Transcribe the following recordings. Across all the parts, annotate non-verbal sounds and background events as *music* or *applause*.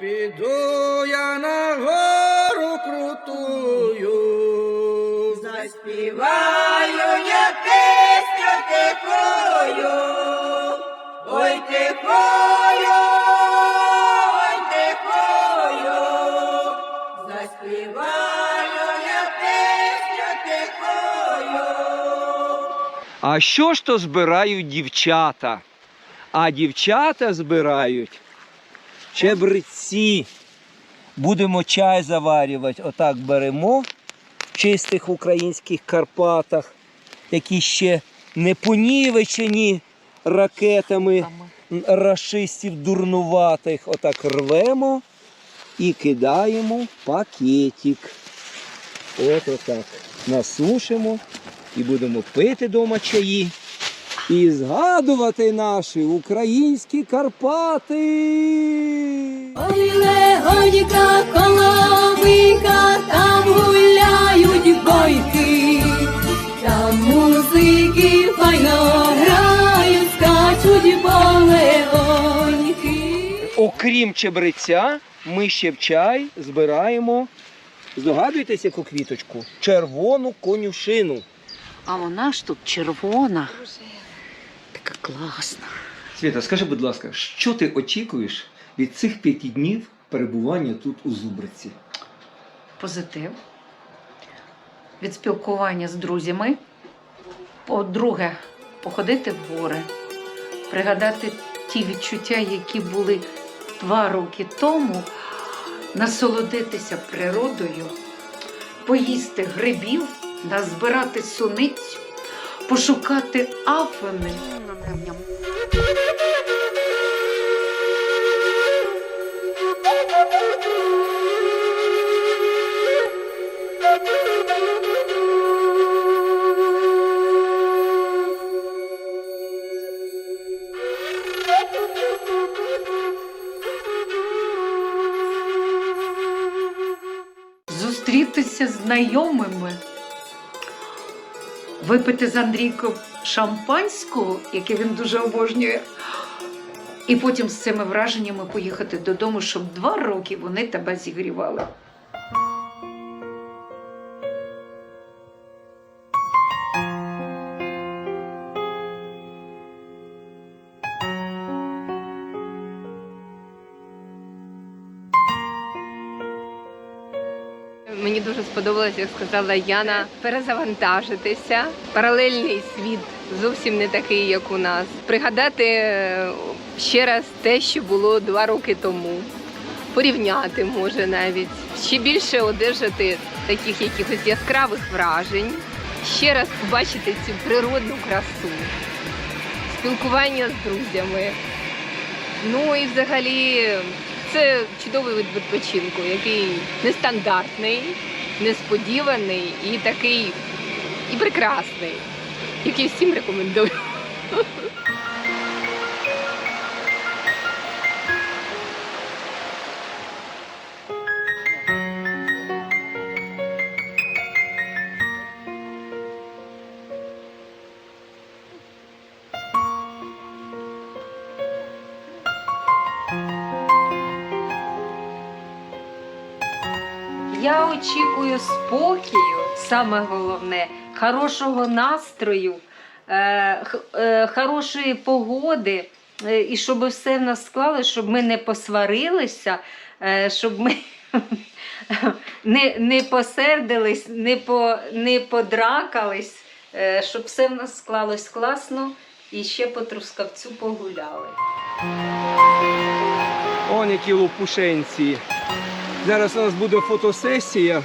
піду я на гору крутую. Заспіваю я пісню тихою, ой тихою, ой тихою, заспіваю я пісню тихою. А що ж то збирають дівчата? А дівчата збирають чебреці. Будемо чай заварювати. Отак беремо в чистих українських Карпатах, які ще не понівечені ракетами рашистів дурнуватих. Отак рвемо і кидаємо пакетик. От отак. Насушимо і будемо пити дома чаї і згадувати наші українські Карпати. Ой, легонька коломийка, там гуляють бойки, там музики файно грають, скачуть полегоньки. Окрім чебреця, ми ще в чай збираємо. Здогадуєтесь, яку квіточку? Червону конюшину. А вона ж тут червона. Така класна. Свята, скажи, будь ласка, що ти очікуєш від цих п'яти днів перебування тут у Зубриці? Позитив. Від спілкування з друзями. По-друге, походити в гори, пригадати ті відчуття, які були два роки тому, насолодитися природою, поїсти грибів, назбирати суницю, пошукати афини. зустрітися з знайомими, випити з Андрійком шампанського, яке він дуже обожнює, і потім з цими враженнями поїхати додому, щоб два роки вони тебе зігрівали. Як сказала Яна, перезавантажитися. Паралельний світ зовсім не такий, як у нас. Пригадати е, ще раз те, що було два роки тому. Порівняти може навіть ще більше одержати таких якихось яскравих вражень, ще раз побачити цю природну красу, спілкування з друзями. Ну і взагалі це чудовий вид відпочинку, який нестандартний, несподіваний і такий і прекрасний, який всім рекомендую. Я очікую спокою, саме головне, хорошого настрою, е, е, хорошої погоди, е, і щоб все в нас склалося, щоб ми не посварилися, е, щоб ми *laughs* не, не посердились, не, по, не подракались, е, щоб все в нас склалось класно і ще по трускавцю погуляли. Он які лопушенці. Зараз у нас буде фотосесія.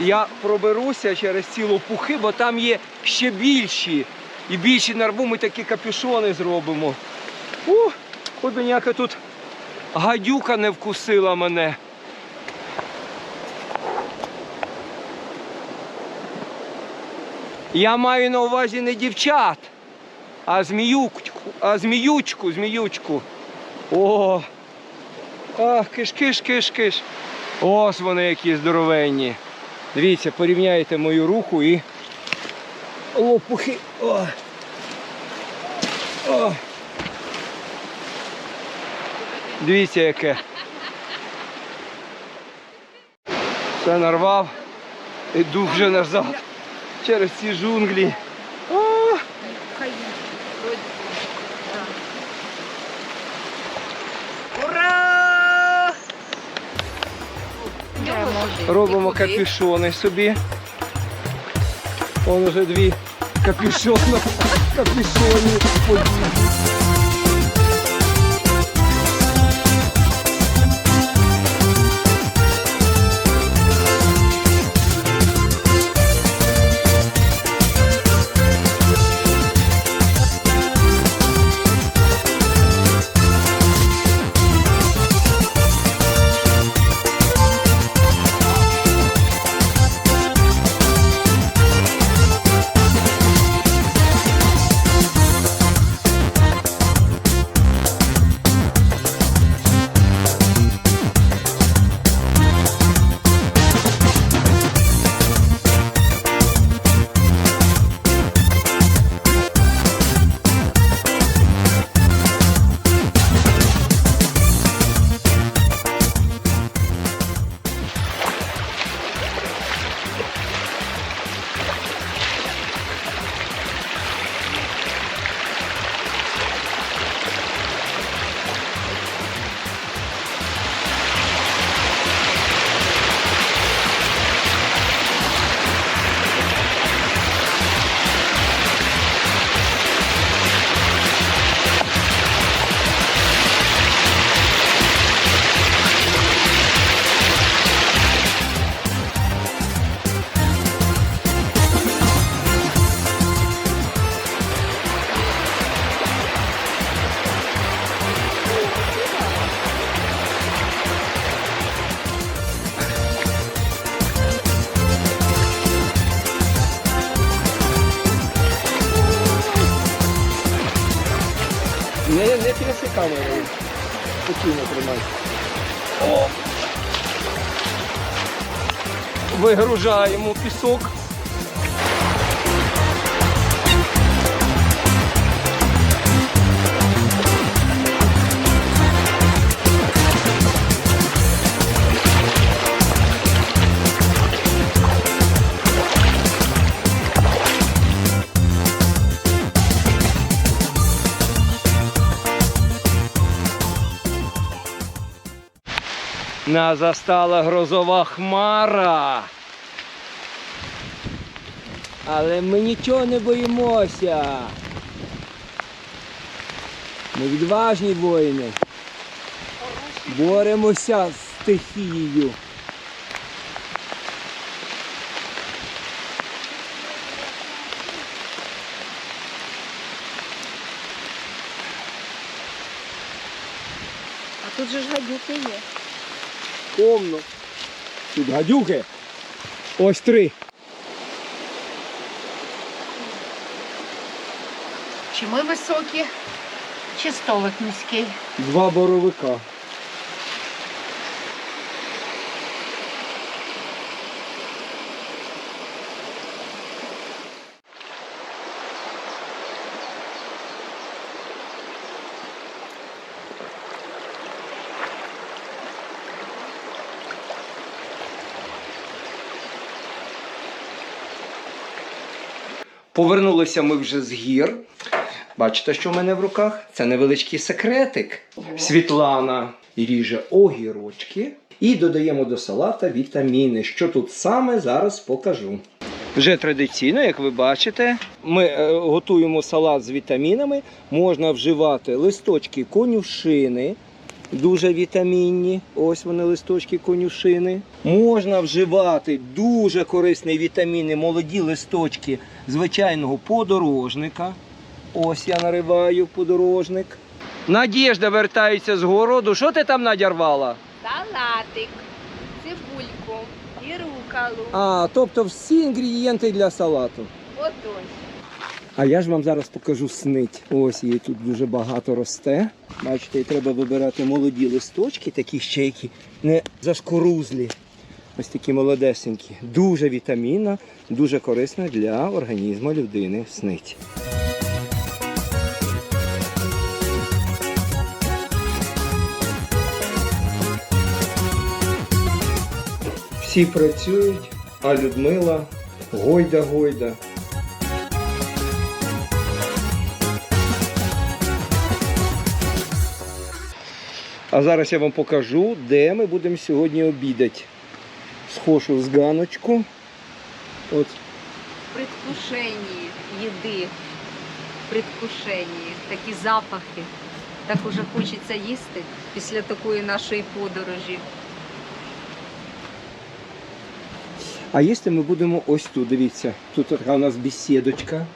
Я проберуся через ці лопухи, бо там є ще більші. І більші нарву ми такі капюшони зробимо. Ух, хоч би ніяка тут гадюка не вкусила мене. Я маю на увазі не дівчат, а зміючку, а зміючку, зміючку. О! Ах, киш, киш, киш, киш. Ось вони які здоровенні. Дивіться, порівняйте мою руку і лопухи. О! О! Дивіться, яке. Все нарвав. Іду вже назад. Через ці джунглі. А, Ура! Робимо капюшони собі. Вон уже дві капюшони. *laughs* Капюшони. Спокійно тримай. О! Вигружаємо пісок. Нас застала грозова хмара. Але ми нічого не боїмося. Ми відважні воїни. Боремося з стихією. А тут же ж гадюки є. Повно. Тут гадюки. Ось три. Чи ми високі, чи столик низький. Два боровика. Повернулися ми вже з гір. Бачите, що в мене в руках? Це невеличкий секретик. Світлана ріже огірочки і додаємо до салата вітаміни. Що тут саме зараз покажу. Вже традиційно, як ви бачите, ми е, готуємо салат з вітамінами. Можна вживати листочки конюшини, дуже вітамінні. Ось вони листочки конюшини. Можна вживати дуже корисні вітаміни, молоді листочки звичайного подорожника. Ось я нариваю подорожник. Надіжда вертається з городу. Що ти там надярвала? Салатик, цибульку і рукалу. А, тобто всі інгредієнти для салату. Отож. А я ж вам зараз покажу снить. Ось її тут дуже багато росте. Бачите, і треба вибирати молоді листочки, такі ще які не зашкорузлі. Ось такі молодесенькі. Дуже вітамінна, дуже корисна для організму людини снить. Всі працюють, а Людмила гойда-гойда. А зараз я вам покажу, де ми будемо сьогодні обідати. Схожу з ганочку. От Предвкушенні їди, предвкушенні, такі запахи. Так уже хочеться їсти після такої нашої подорожі. А їсти ми будемо ось тут, дивіться. Тут така у нас бесідочка.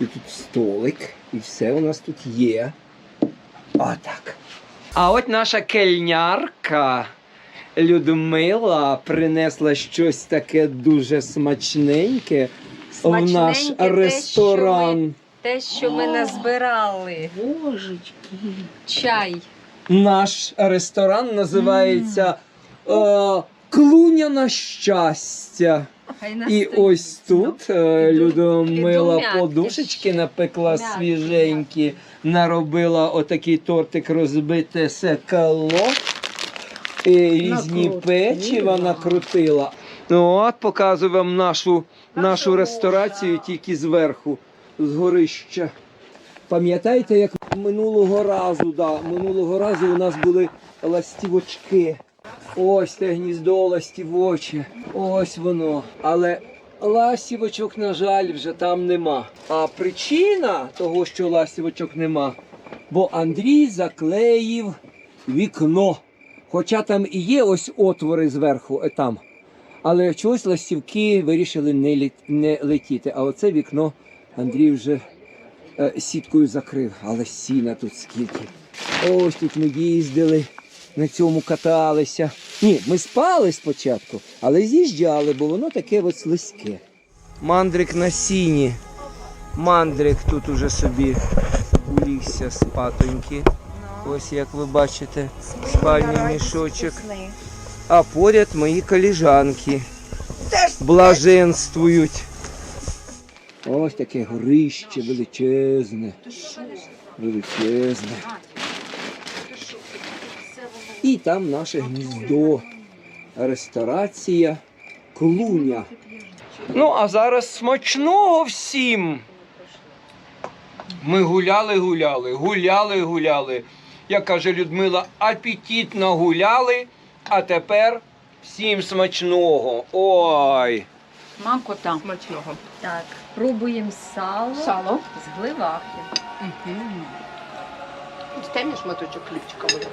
І тут столик. І все у нас тут є. Отак. А от наша кельнярка Людмила принесла щось таке дуже смачненьке в наш Смачненьке те, ресторан. Те, що ми назбирали. Божечки. Чай. Наш ресторан називається е, Клуня на щастя. І ось тут е, Людмила подушечки напекла свіженькі, наробила отакий тортик розбите секало. І різні печива накрутила. Ну от показую вам нашу, нашу ресторацію тільки зверху, з горища. Пам'ятаєте, як минулого разу, да, минулого разу у нас були ластівочки. Ось те гніздо ластівоче. Ось воно. Але ластівочок, на жаль, вже там нема. А причина того, що ластівочок нема, бо Андрій заклеїв вікно. Хоча там і є ось отвори зверху, е, там. Але чогось ластівки вирішили не, літ, не летіти. А оце вікно Андрій вже е, сіткою закрив. Але сіна тут скільки. Ось тут ми їздили, на цьому каталися. Ні, ми спали спочатку, але з'їжджали, бо воно таке от слизьке. Мандрик на сіні. Мандрик тут уже собі улігся спатоньки. Ось як ви бачите, спальний мішочок. А поряд мої коліжанки блаженствують. Ось таке горище величезне. Величезне. І там наше гніздо. Ресторація Клуня. Ну, а зараз смачного всім. Ми гуляли, гуляли, гуляли, гуляли. Як каже Людмила, апетитно гуляли, а тепер всім смачного. Ой. Макота. Смачного. Так, пробуємо сало, Сало. з гливахи. Стемі шматочок хлібчика буде.